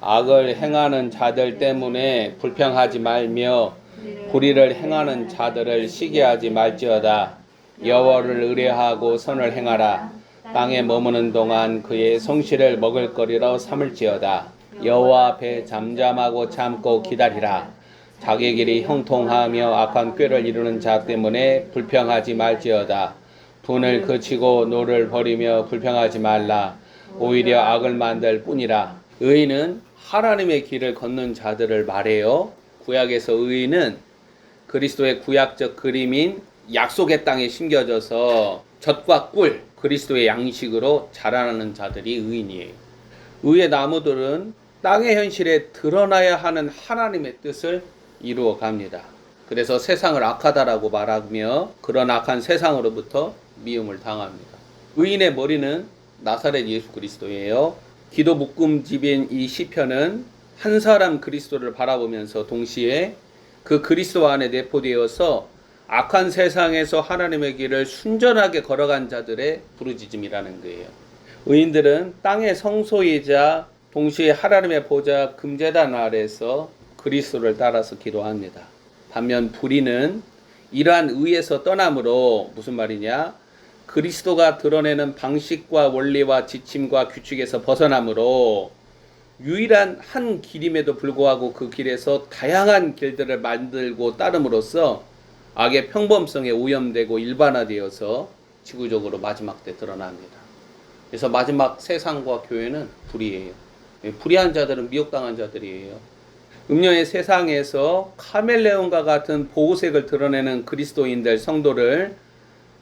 악을 행하는 자들 때문에 불평하지 말며 불의를 행하는 자들을 시기하지 말지어다. 여호와를 의뢰하고 선을 행하라. 땅에 머무는 동안 그의 성실을 먹을 거리로 삼을지어다. 여호와 앞에 잠잠하고 참고 기다리라. 자기 길이 형통하며 악한 꾀를 이루는 자 때문에 불평하지 말지어다. 분을 그치고 노를 버리며 불평하지 말라. 오히려 악을 만들 뿐이라. 의인은 하나님의 길을 걷는 자들을 말해요. 구약에서 의인은 그리스도의 구약적 그림인 약속의 땅에 심겨져서 젖과 꿀 그리스도의 양식으로 자라나는 자들이 의인이에요. 의의 나무들은 땅의 현실에 드러나야 하는 하나님의 뜻을 이루어 갑니다. 그래서 세상을 악하다라고 말하며 그런 악한 세상으로부터 미움을 당합니다. 의인의 머리는 나사렛 예수 그리스도예요. 기도 묶음 집인 이 시편은 한 사람 그리스도를 바라보면서 동시에 그 그리스도 안에 내포되어서 악한 세상에서 하나님의 길을 순전하게 걸어간 자들의 부르짖음이라는 거예요. 의인들은 땅의 성소이자 동시에 하나님의 보좌 금제단 아래서 그리스도를 따라서 기도합니다. 반면 불의는 이러한 의에서 떠남으로 무슨 말이냐? 그리스도가 드러내는 방식과 원리와 지침과 규칙에서 벗어남으로 유일한 한 길임에도 불구하고 그 길에서 다양한 길들을 만들고 따름으로써 악의 평범성에 오염되고 일반화되어서 지구적으로 마지막 때 드러납니다. 그래서 마지막 세상과 교회는 불의예요. 불의한 자들은 미혹당한 자들이에요. 음녀의 세상에서 카멜레온과 같은 보호색을 드러내는 그리스도인들 성도를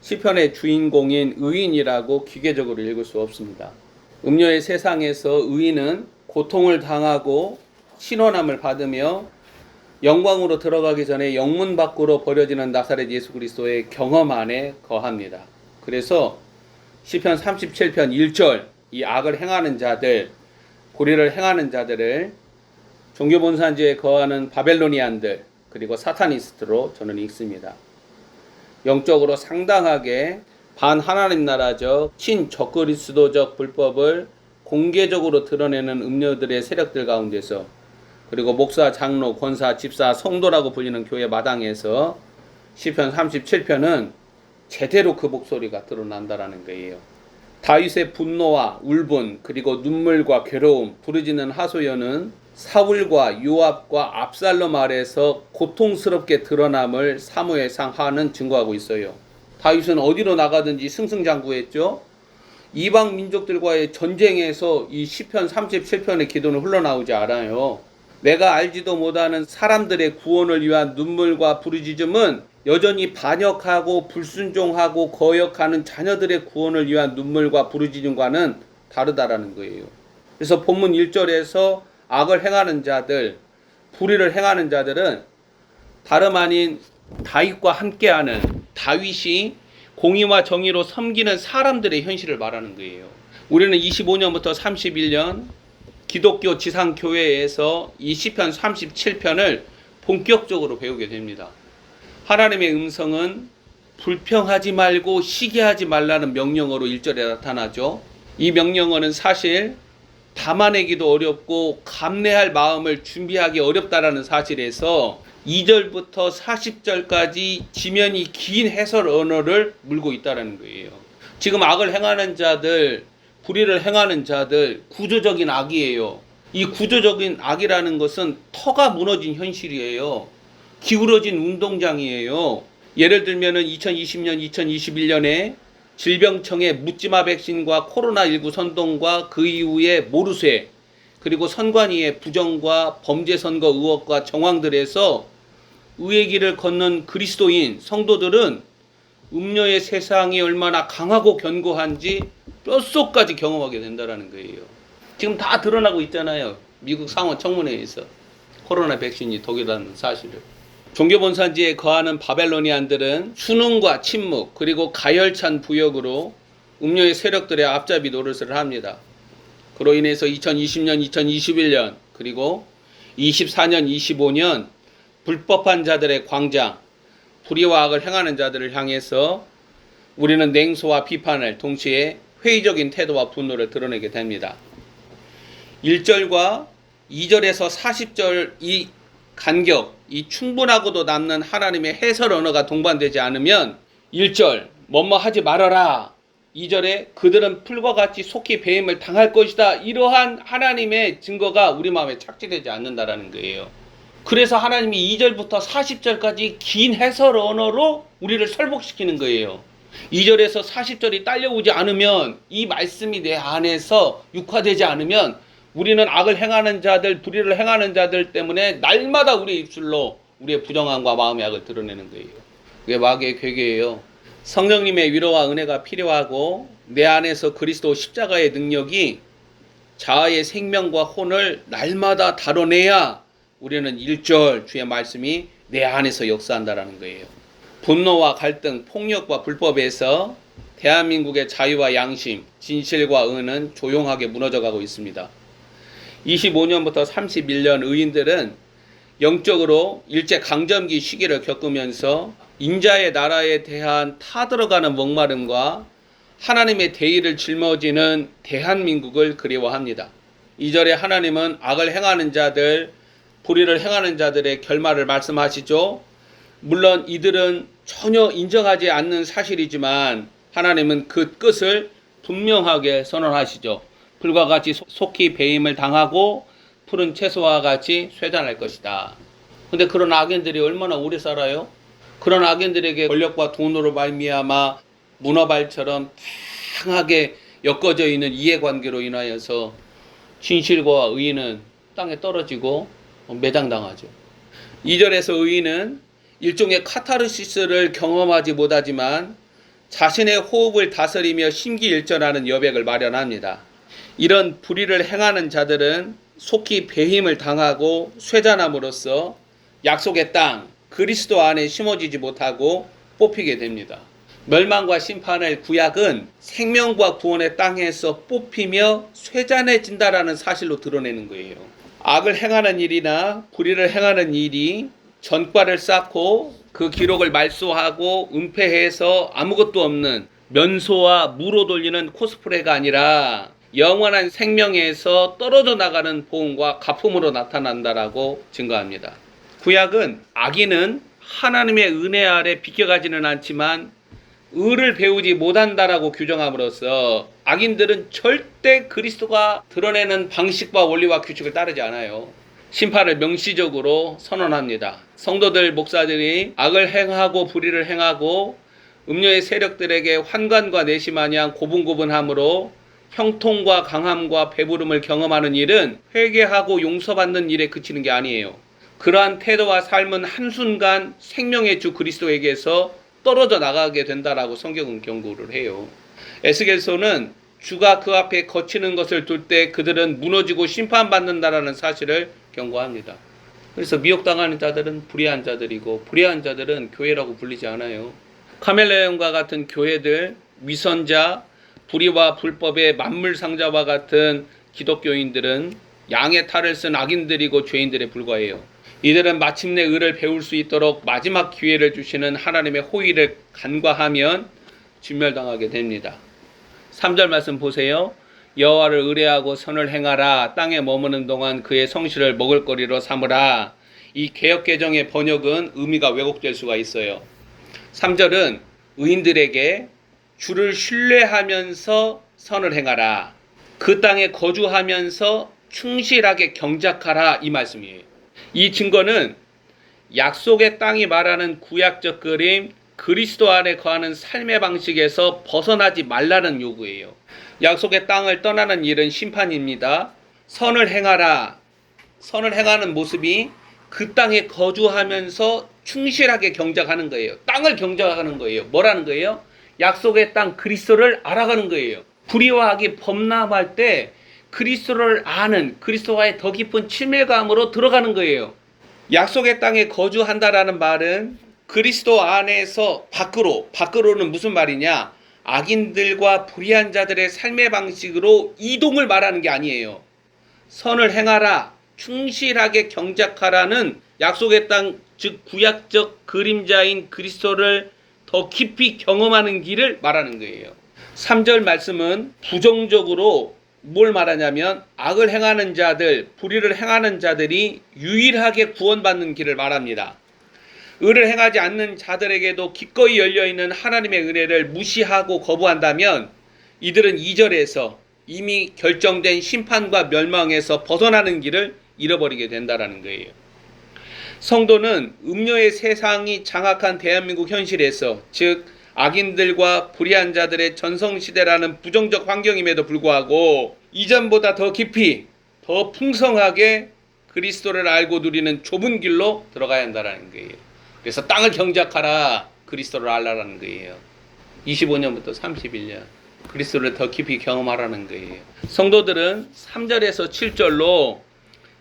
시편의 주인공인 의인이라고 기계적으로 읽을 수 없습니다. 음녀의 세상에서 의인은 고통을 당하고 신원함을 받으며 영광으로 들어가기 전에 영문 밖으로 버려지는 나사렛 예수 그리스도의 경험 안에 거합니다. 그래서 시편 37편 1절 이 악을 행하는 자들 고리를 행하는 자들을 종교 본산지에 거하는 바벨로니안들 그리고 사타니스트로 저는 읽습니다. 영적으로 상당하게 반 하나님 나라적 친적그리스도적 불법을 공개적으로 드러내는 음료들의 세력들 가운데서 그리고 목사, 장로, 권사, 집사, 성도라고 불리는 교회 마당에서 시편 37편은 제대로 그 목소리가 드러난다라는 거예요. 다윗의 분노와 울분 그리고 눈물과 괴로움 부르짖는 하소연은 사울과 요압과 압살롬 아래서 고통스럽게 드러남을 사무엘상 하는 증거하고 있어요. 다윗은 어디로 나가든지 승승장구했죠. 이방 민족들과의 전쟁에서 이 시편 37편의 기도는 흘러나오지 않아요. 내가 알지도 못하는 사람들의 구원을 위한 눈물과 부르짖음은 여전히 반역하고 불순종하고 거역하는 자녀들의 구원을 위한 눈물과 부르짖음과는 다르다라는 거예요. 그래서 본문 1절에서 악을 행하는 자들, 불의를 행하는 자들은 다름 아닌 다윗과 함께하는 다윗이 공의와 정의로 섬기는 사람들의 현실을 말하는 거예요. 우리는 25년부터 31년 기독교 지상교회에서 이 시편 37편을 본격적으로 배우게 됩니다. 하나님의 음성은 불평하지 말고 시기하지 말라는 명령어로 1절에 나타나죠. 이 명령어는 사실 담아내기도 어렵고 감내할 마음을 준비하기 어렵다라는 사실에서 2절부터 40절까지 지면이 긴 해설 언어를 물고 있다라는 거예요. 지금 악을 행하는 자들, 불의를 행하는 자들 구조적인 악이에요. 이 구조적인 악이라는 것은 터가 무너진 현실이에요. 기울어진 운동장이에요. 예를 들면은 2020년, 2021년에 질병청의 묻지마 백신과 코로나19 선동과 그 이후에 모르쇠 그리고 선관위의 부정과 범죄 선거 의혹과 정황들에서 의의 길을 걷는 그리스도인 성도들은 음녀의 세상이 얼마나 강하고 견고한지 뼛속까지 경험하게 된다라는 거예요. 지금 다 드러나고 있잖아요. 미국 상원 청문회에서 코로나 백신이 독이라는 사실을. 종교 본산지에 거하는 바벨로니안들은 수능과 침묵 그리고 가열찬 부역으로 음료의 세력들의 앞잡이 노릇을 합니다. 그로 인해서 2020년, 2021년 그리고 24년, 25년 불법한 자들의 광장, 불의와 악을 행하는 자들을 향해서 우리는 냉소와 비판을 동시에 회의적인 태도와 분노를 드러내게 됩니다. 1절과 2절에서 40절 이 간격, 이 충분하고도 남는 하나님의 해설 언어가 동반되지 않으면 1절 뭐뭐 하지 말아라. 2절에 그들은 풀과 같이 속히 배임을 당할 것이다. 이러한 하나님의 증거가 우리 마음에 착지되지 않는다라는 거예요. 그래서 하나님이 2절부터 40절까지 긴 해설 언어로 우리를 설복시키는 거예요. 2절에서 40절이 딸려오지 않으면 이 말씀이 내 안에서 육화되지 않으면 우리는 악을 행하는 자들, 불의를 행하는 자들 때문에 날마다 우리 입술로 우리의 부정함과 마음의 악을 드러내는 거예요. 그게 마귀의 괴계예요. 성령님의 위로와 은혜가 필요하고 내 안에서 그리스도 십자가의 능력이 자아의 생명과 혼을 날마다 다뤄내야 우리는 1절 주의 말씀이 내 안에서 역사한다라는 거예요. 분노와 갈등, 폭력과 불법에서 대한민국의 자유와 양심, 진실과 은은 조용하게 무너져 가고 있습니다. 25년부터 31년 의인들은 영적으로 일제 강점기 시기를 겪으면서 인자의 나라에 대한 타들어가는 목마름과 하나님의 대의를 짊어지는 대한민국을 그리워합니다. 2절에 하나님은 악을 행하는 자들, 불의를 행하는 자들의 결말을 말씀하시죠. 물론 이들은 전혀 인정하지 않는 사실이지만 하나님은 그 끝을 분명하게 선언하시죠. 불과 같이 속- 속히 배임을 당하고 푸른 채소와 같이 쇠잔할 것이다. 근데 그런 악인들이 얼마나 오래 살아요? 그런 악인들에게 권력과 돈으로 말미암아 문어발처럼 다양하게 엮어져 있는 이해관계로 인하여서 진실과 의인은 땅에 떨어지고 매장당하죠. 2절에서 의인은 일종의 카타르시스를 경험하지 못하지만 자신의 호흡을 다스리며 심기일전하는 여백을 마련합니다. 이런 불의를 행하는 자들은 속히 배임을 당하고 쇠잔함으로써 약속의 땅 그리스도 안에 심어지지 못하고 뽑히게 됩니다. 멸망과 심판의 구약은 생명과 구원의 땅에서 뽑히며 쇠잔해진다라는 사실로 드러내는 거예요. 악을 행하는 일이나 불의를 행하는 일이 전과를 쌓고 그 기록을 말소하고 은폐해서 아무것도 없는 면소와 무로 돌리는 코스프레가 아니라 영원한 생명에서 떨어져 나가는 보험과 가품으로 나타난다라고 증거합니다. 구약은 악인은 하나님의 은혜 아래 비껴가지는 않지만 의를 배우지 못한다라고 규정함으로써 악인들은 절대 그리스도가 드러내는 방식과 원리와 규칙을 따르지 않아요. 심판을 명시적으로 선언합니다. 성도들 목사들이 악을 행하고 불의를 행하고 음료의 세력들에게 환관과 마냥 고분고분함으로 형통과 강함과 배부름을 경험하는 일은 회개하고 용서받는 일에 그치는 게 아니에요. 그러한 태도와 삶은 한순간 생명의 주 그리스도에게서 떨어져 나가게 된다라고 성경은 경고를 해요. 에스겔서는 주가 그 앞에 거치는 것을 둘 때 그들은 무너지고 심판받는다라는 사실을 경고합니다. 그래서 미혹당하는 자들은 불의한 자들이고 불의한 자들은 교회라고 불리지 않아요. 카멜레온과 같은 교회들, 위선자, 불의와 불법의 만물 상자와 같은 기독교인들은 양의 탈을 쓴 악인들이고 죄인들에 불과해요. 이들은 마침내 의를 배울 수 있도록 마지막 기회를 주시는 하나님의 호의를 간과하면 진멸당하게 됩니다. 3절 말씀 보세요. 여호와를 의뢰하고 선을 행하라. 땅에 머무는 동안 그의 성실을 먹을거리로 삼으라. 이 개혁 개정의 번역은 의미가 왜곡될 수가 있어요. 3절은 의인들에게 주를 신뢰하면서 선을 행하라. 그 땅에 거주하면서 충실하게 경작하라 이 말씀이에요. 이 증거는 약속의 땅이 말하는 구약적 그림 그리스도 안에 거하는 삶의 방식에서 벗어나지 말라는 요구예요. 약속의 땅을 떠나는 일은 심판입니다. 선을 행하라. 선을 행하는 모습이 그 땅에 거주하면서 충실하게 경작하는 거예요. 땅을 경작하는 거예요. 뭐라는 거예요? 약속의 땅 그리스도를 알아가는 거예요. 불의와 악이 범람할 때 그리스도를 아는 그리스도와의 더 깊은 친밀감으로 들어가는 거예요. 약속의 땅에 거주한다라는 말은 그리스도 안에서 밖으로 밖으로는 무슨 말이냐? 악인들과 불의한 자들의 삶의 방식으로 이동을 말하는 게 아니에요. 선을 행하라, 충실하게 경작하라는 약속의 땅, 즉 구약적 그림자인 그리스도를 더 깊이 경험하는 길을 말하는 거예요. 3절 말씀은 부정적으로 뭘 말하냐면 악을 행하는 자들, 불의를 행하는 자들이 유일하게 구원받는 길을 말합니다. 의를 행하지 않는 자들에게도 기꺼이 열려 있는 하나님의 은혜를 무시하고 거부한다면 이들은 2절에서 이미 결정된 심판과 멸망에서 벗어나는 길을 잃어버리게 된다라는 거예요. 성도는 음료의 세상이 장악한 대한민국 현실에서 즉 악인들과 불의한 자들의 전성시대라는 부정적 환경임에도 불구하고 이전보다 더 깊이 더 풍성하게 그리스도를 알고 누리는 좁은 길로 들어가야 한다는 거예요. 그래서 땅을 경작하라 그리스도를 알라라는 거예요. 25년부터 31년 그리스도를 더 깊이 경험하라는 거예요. 성도들은 3절에서 7절로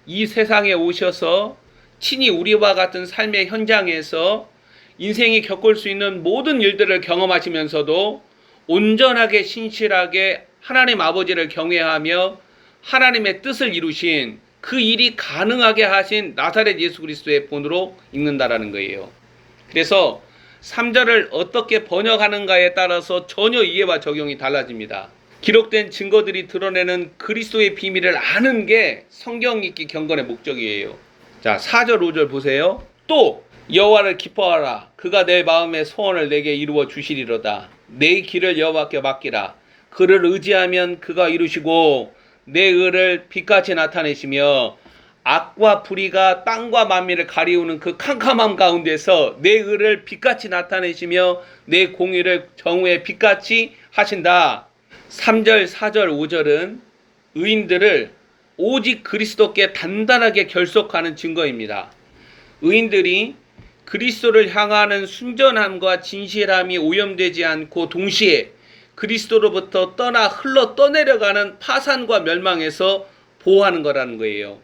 이 세상에 오셔서 친히 우리와 같은 삶의 현장에서 인생이 겪을 수 있는 모든 일들을 경험하시면서도 온전하게 신실하게 하나님 아버지를 경외하며 하나님의 뜻을 이루신 그 일이 가능하게 하신 나사렛 예수 그리스도의 본으로 읽는다라는 거예요. 그래서 3절을 어떻게 번역하는가에 따라서 전혀 이해와 적용이 달라집니다. 기록된 증거들이 드러내는 그리스도의 비밀을 아는 게 성경 읽기 경건의 목적이에요. 자, 4절, 5절 보세요. 또 여호와를 기뻐하라. 그가 내 마음의 소원을 내게 이루어 주시리로다. 내 길을 여호와께 맡기라. 그를 의지하면 그가 이루시고 내 의를 빛같이 나타내시며 악과 불의가 땅과 만민을 가리우는 그 캄캄함 가운데서 내 의를 빛같이 나타내시며 내 공의를 정오의 빛같이 하신다. 3절, 4절, 5절은 의인들을 오직 그리스도께 단단하게 결속하는 증거입니다. 의인들이 그리스도를 향하는 순전함과 진실함이 오염되지 않고 동시에 그리스도로부터 떠나 흘러 떠내려가는 파산과 멸망에서 보호하는 거라는 거예요.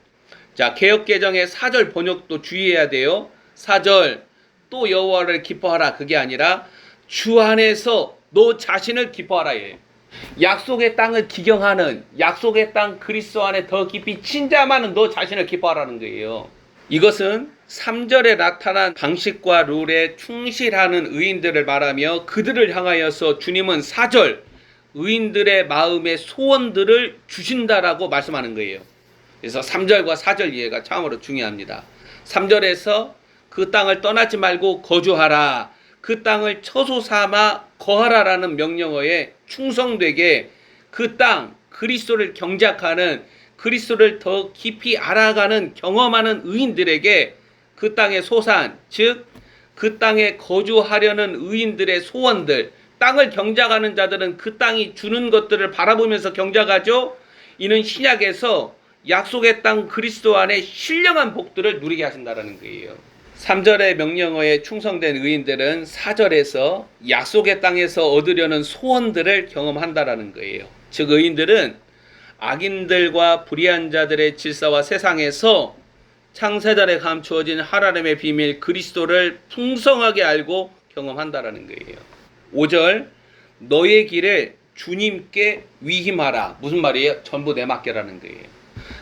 자, 개혁 개정의 4절 번역도 주의해야 돼요. 4절 또 여호와를 기뻐하라 그게 아니라 주 안에서 너 자신을 기뻐하라 예. 약속의 땅을 기경하는 약속의 땅 그리스도 안에 더 깊이 침잠하는 너 자신을 기뻐하라는 거예요. 이것은 3절에 나타난 방식과 룰에 충실하는 의인들을 말하며 그들을 향하여서 주님은 4절 의인들의 마음의 소원들을 주신다라고 말씀하는 거예요. 그래서 3절과 4절 이해가 참으로 중요합니다. 3절에서 그 땅을 떠나지 말고 거주하라. 그 땅을 처소 삼아 거하라라는 명령어에 충성되게 그 땅 그리스도를 경작하는 그리스도를 더 깊이 알아가는 경험하는 의인들에게 그 땅의 소산 즉 그 땅에 거주하려는 의인들의 소원들 땅을 경작하는 자들은 그 땅이 주는 것들을 바라보면서 경작하죠. 이는 신약에서 약속의 땅 그리스도 안에 신령한 복들을 누리게 하신다라는 거예요. 3절의 명령어에 충성된 의인들은 4절에서 약속의 땅에서 얻으려는 소원들을 경험한다라는 거예요. 즉 의인들은 악인들과 불의한 자들의 질서와 세상에서 창세전에 감추어진 하나님의 비밀 그리스도를 풍성하게 알고 경험한다라는 거예요. 5절 너의 길을 주님께 위임하라. 무슨 말이에요? 전부 내맡겨라는 거예요.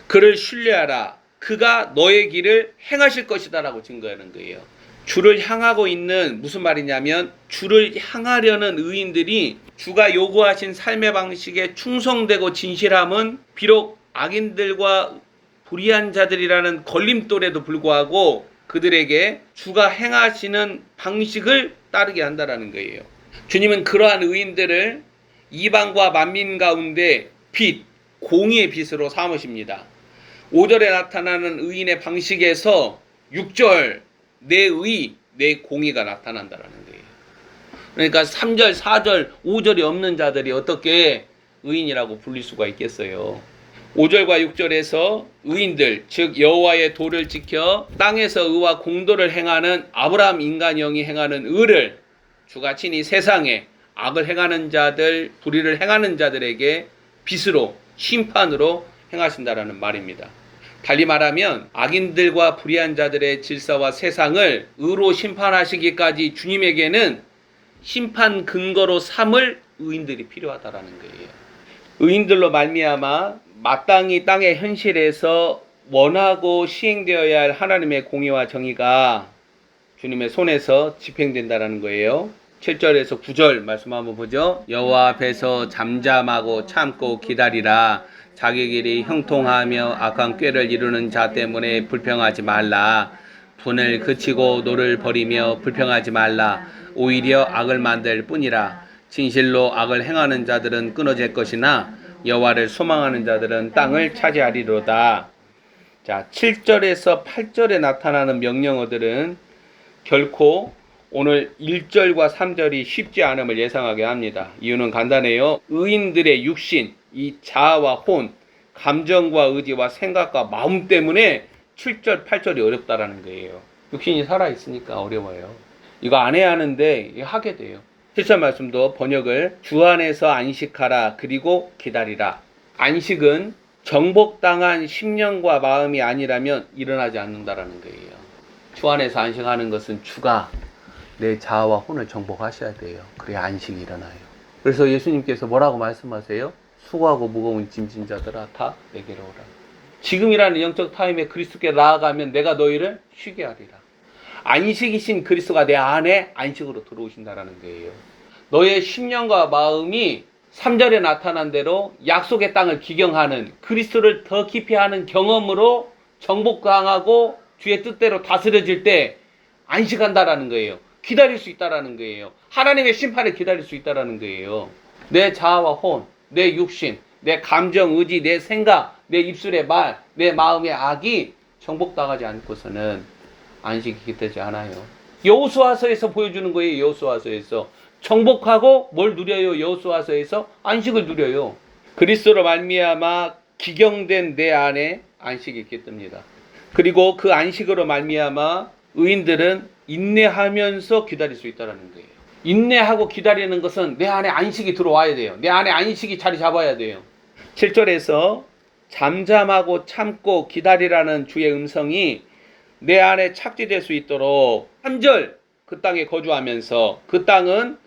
그를 신뢰하라. 그가 너의 길을 행하실 것이다라고 증거하는 거예요. 주를 향하고 있는 무슨 말이냐면 주를 향하려는 의인들이 주가 요구하신 삶의 방식에 충성되고 진실함은 비록 악인들과 불의한 자들이라는 걸림돌에도 불구하고 그들에게 주가 행하시는 방식을 따르게 한다라는 거예요. 주님은 그러한 의인들을 이방과 만민 가운데 빛, 공의의 빛으로 삼으십니다. 5절에 나타나는 의인의 방식에서 6절 내 의, 내 공의가 나타난다라는 거예요. 그러니까 3절, 4절, 5절이 없는 자들이 어떻게 의인이라고 불릴 수가 있겠어요. 5절과 6절에서 의인들, 즉 여호와의 도를 지켜 땅에서 의와 공도를 행하는 아브라함 인간형이 행하는 의를 주가 친히 세상에 악을 행하는 자들, 불의를 행하는 자들에게 빛으로 심판으로 행하신다라는 말입니다. 달리 말하면 악인들과 불의한 자들의 질서와 세상을 의로 심판하시기까지 주님에게는 심판 근거로 삼을 의인들이 필요하다라는 거예요. 의인들로 말미암아 마땅히 땅의 현실에서 원하고 시행되어야 할 하나님의 공의와 정의가 주님의 손에서 집행된다라는 거예요. 7절에서 9절 말씀 한번 보죠. 여호와 앞에서 잠잠하고 참고 기다리라. 자기 길이 형통하며 악한 꾀를 이루는 자 때문에 불평하지 말라. 분을 그치고 노를 버리며 불평하지 말라. 오히려 악을 만들 뿐이라. 진실로 악을 행하는 자들은 끊어질 것이나 여호와를 소망하는 자들은 땅을 차지하리로다. 자, 7절에서 8절에 나타나는 명령어들은 결코 오늘 1절과 3절이 쉽지 않음을 예상하게 합니다. 이유는 간단해요. 의인들의 육신, 이 자아와 혼, 감정과 의지와 생각과 마음 때문에 7절, 8절이 어렵다라는 거예요. 육신이 살아있으니까 어려워요. 이거 안 해야 하는데 하게 돼요. 7절 말씀도 번역을 주 안에서 안식하라 그리고 기다리라. 안식은 정복당한 심령과 마음이 아니라면 일어나지 않는다라는 거예요. 주 안에서 안식하는 것은 주가 내 자아와 혼을 정복하셔야 돼요. 그래야 안식이 일어나요. 그래서 예수님께서 뭐라고 말씀하세요? 수고하고 무거운 짐진 자들아 다 내게로 오라. 지금이라는 영적 타임에 그리스도께 나아가면 내가 너희를 쉬게 하리라. 안식이신 그리스도가 내 안에 안식으로 들어오신다라는 거예요. 너의 심령과 마음이 3절에 나타난 대로 약속의 땅을 기경하는 그리스도를 더 깊이 하는 경험으로 정복당하고 주의 뜻대로 다스려질 때 안식한다라는 거예요. 기다릴 수 있다라는 거예요. 하나님의 심판을 기다릴 수 있다라는 거예요. 내 자아와 혼, 내 육신, 내 감정, 의지, 내 생각, 내 입술의 말, 내 마음의 악이 정복당하지 않고서는 안식이 되지 않아요. 여호수아서에서 보여주는 거예요. 여호수아서에서 정복하고 뭘 누려요? 여호수아서에서 안식을 누려요. 그리스도로 말미암아 기경된 내 안에 안식이 있게 뜹니다. 그리고 그 안식으로 말미암아 의인들은 인내하면서 기다릴 수 있다라는 거예요. 인내하고 기다리는 것은 내 안에 안식이 들어와야 돼요. 내 안에 안식이 자리 잡아야 돼요. 7절에서 잠잠하고 참고 기다리라는 주의 음성이 내 안에 착지될 수 있도록 3절 그 땅에 거주하면서 그 땅은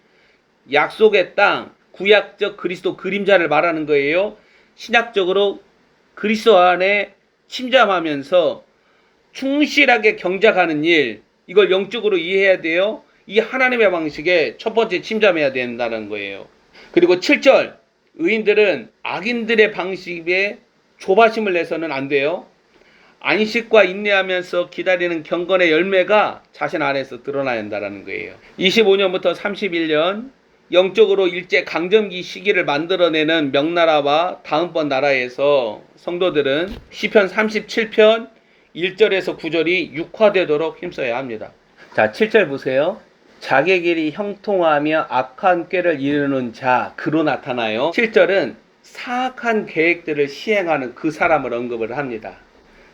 약속의 땅, 구약적 그리스도 그림자를 말하는 거예요. 신약적으로 그리스도 안에 침잠하면서 충실하게 경작하는 일, 이걸 영적으로 이해해야 돼요. 이 하나님의 방식에 첫 번째 침잠해야 된다는 거예요. 그리고 7절, 의인들은 악인들의 방식에 조바심을 내서는 안 돼요. 안식과 인내하면서 기다리는 경건의 열매가 자신 안에서 드러나야 한다는 거예요. 25년부터 31년 영적으로 일제 강점기 시기를 만들어내는 명나라와 다음번 나라에서 성도들은 시편 37편 1절에서 9절이 육화되도록 힘써야 합니다. 자, 7절 보세요. 자기 길이 형통하며 악한 꾀를 이루는 자, 그로 나타나요. 7절은 사악한 계획들을 시행하는 그 사람을 언급을 합니다.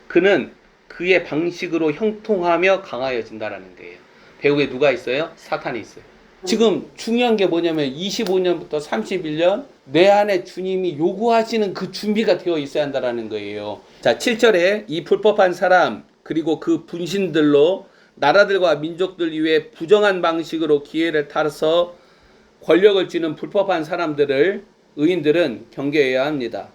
그는 그의 방식으로 형통하며 강하여진다라는 거예요. 배후에 누가 있어요? 사탄이 있어요. 지금 중요한 게 뭐냐면 25년부터 31년 내 안에 주님이 요구하시는 그 준비가 되어 있어야 한다라는 거예요. 자, 7절에 이 불법한 사람 그리고 그 분신들로 나라들과 민족들 위해 부정한 방식으로 기회를 타서 권력을 쥐는 불법한 사람들을 의인들은 경계해야 합니다.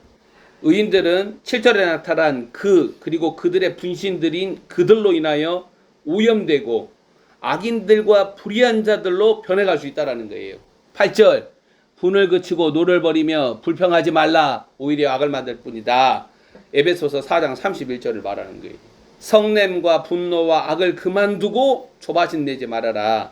의인들은 7절에 나타난 그 그리고 그들의 분신들인 그들로 인하여 오염되고 악인들과 불의한 자들로 변해갈 수 있다라는 거예요. 8절 분을 그치고 노를 버리며 불평하지 말라 오히려 악을 만들 뿐이다. 에베소서 4장 31절을 말하는 거예요. 성냄과 분노와 악을 그만두고 조바심 내지 말아라.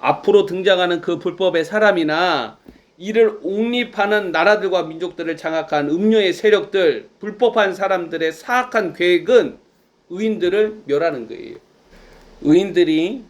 앞으로 등장하는 그 불법의 사람이나 이를 옹립하는 나라들과 민족들을 장악한 음료의 세력들, 불법한 사람들의 사악한 계획은 의인들을 멸하는 거예요. 의인들이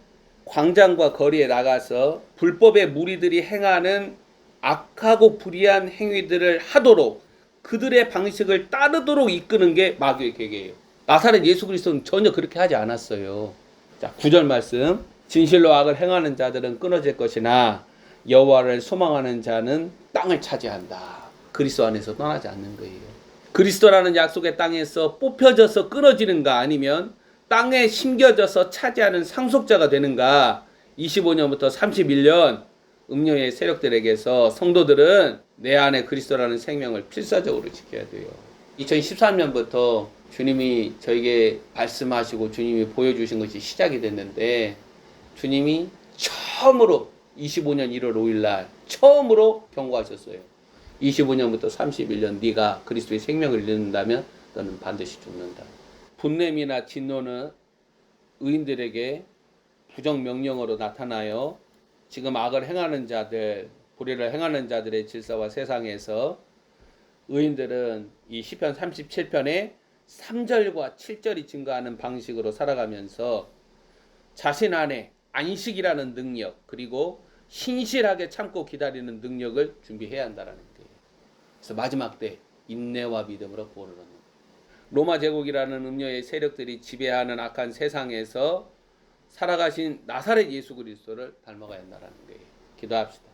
광장과 거리에 나가서 불법의 무리들이 행하는 악하고 불의한 행위들을 하도록 그들의 방식을 따르도록 이끄는 게 마귀의 계계예요. 나사렛 예수 그리스도는 전혀 그렇게 하지 않았어요. 자, 9절 말씀. 진실로 악을 행하는 자들은 끊어질 것이나 여호와를 소망하는 자는 땅을 차지한다. 그리스도 안에서 떠나지 않는 거예요. 그리스도라는 약속의 땅에서 뽑혀져서 끊어지는가 아니면 땅에 심겨져서 차지하는 상속자가 되는가 25년부터 31년 음료의 세력들에게서 성도들은 내 안에 그리스도라는 생명을 필사적으로 지켜야 돼요. 2013년부터 주님이 저에게 말씀하시고 주님이 보여주신 것이 시작이 됐는데 주님이 처음으로 25년 1월 5일 날 처음으로 경고하셨어요. 25년부터 31년 네가 그리스도의 생명을 잃는다면 너는 반드시 죽는다. 분냄이나 진노는 의인들에게 부정 명령어로 나타나요. 지금 악을 행하는 자들, 불의를 행하는 자들의 질서와 세상에서 의인들은 이 시편 37편에 3절과 7절이 증가하는 방식으로 살아가면서 자신 안에 안식이라는 능력 그리고 신실하게 참고 기다리는 능력을 준비해야 한다라는 거예요. 그래서 마지막 때 인내와 믿음으로 거예요. 로마 제국이라는 음녀의 세력들이 지배하는 악한 세상에서 살아가신 나사렛 예수 그리스도를 닮아가야 한다라는 거예요. 기도합시다.